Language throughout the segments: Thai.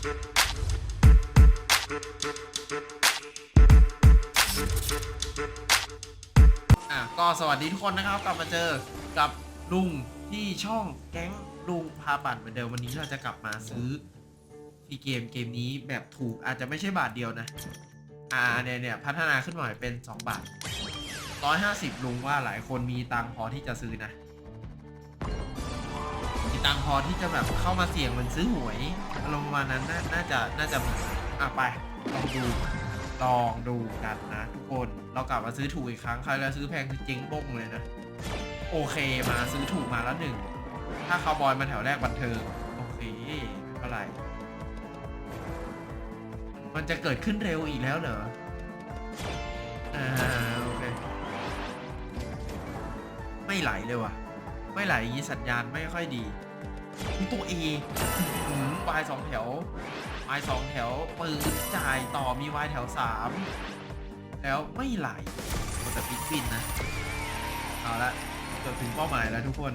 อะก็สวัสดีทุกคนนะครับ กลับมาเจอกับลุงที่ช่องแก๊งลุงพาปั่นเหมือนเดิมวันนี้เราจะกลับมาซื้อที่เกมเกมนี้แบบถูกอาจจะไม่ใช่บาทเดียวนะ อ่าเนี่ยเนี่ยพัฒนาขึ้นหน่อยเป็น 2 บาท 150 ลุงว่าหลายคนมีตังพอที่จะซื้อนะ ตังค์พอที่จะแบบเข้ามาเสี่ยงเหมือนซื้อหวยอารมณ์ประมาณนั้นนาน่าจะน่าจะมีอะไปลองดูลองดูกันนะทุกคนเรากลับมาซื้อถูกอีกครั้งใครแล้วซื้อแพงคือเจ๊งบ้งเลยนะโอเคมาซื้อถูกมาแล้วหนึ่งถ้าคาวบอยมาแถวแรกบันเทิงโอเคไม่เป็นไร มันจะเกิดขึ้นเร็วอีกแล้วเหรออ่าโอเคไม่ไหลเลยว่ะ ไม่ไหลอย่างนี้สัญญาณไม่ค่อยดี ตัว A หืมวายสองแถววายสองแถวปืนจ่ายต่อมีวายแถวสามแล้วไม่ไหลแต่ปิ๊กบินนะ เอาละเกือบถึงเป้าหมายแล้วทุกคน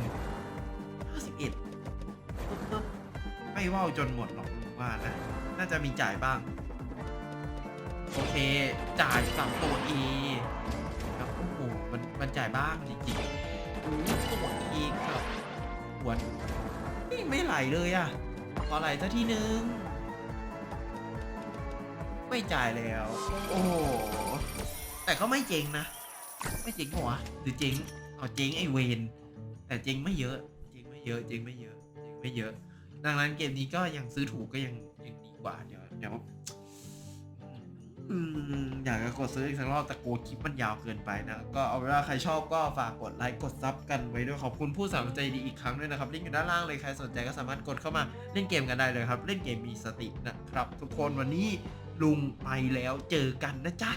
51ปึ๊บปึ๊บไม่ว่าวจนหมดหรอกว่านะ น่าจะมีจ่ายบ้าง โอเค จ่ายสามตัว A แล้วโอ้โหมันมันจ่ายบ้างจริงๆตัว A กับหัวน ไม่ไหลเลยอะขอไหลสักทีนึง ไม่จ่ายแล้ว โอ้แต่ก็ไม่เจ๋งนะ ไม่เจ๋งหัวหรือเจ๋งเอาเจ๋งไอเวนแต่เจ๋งไม่เยอะ เจ๋งไม่เยอะ เจ๋งไม่เยอะ เจ๋งไม่เยอะ ดังนั้นเกมนี้ก็ยังซื้อถูกก็ยังยังดีกว่า เดี๋ยวเดี๋ยว กจะกดซื้ออีกสักรอบแต่กลัวคลิปมันยาวเกินไปนะก็เอาเป็นว่าใครชอบก็ฝากกดไลค์กดซับกันไว้ด้วยขอบคุณผู้สนับสนุนใจดีอีกครั้งด้วยนะครับลิงก์อยู่ด้านล่างเลยใครสนใจก็สามารถกดเข้ามาเล่นเกมกันได้เลยครับ เล่นเกมมีสตินะครับ ทุกคนวันนี้ลุงไปแล้วเจอกันนะจ๊ะ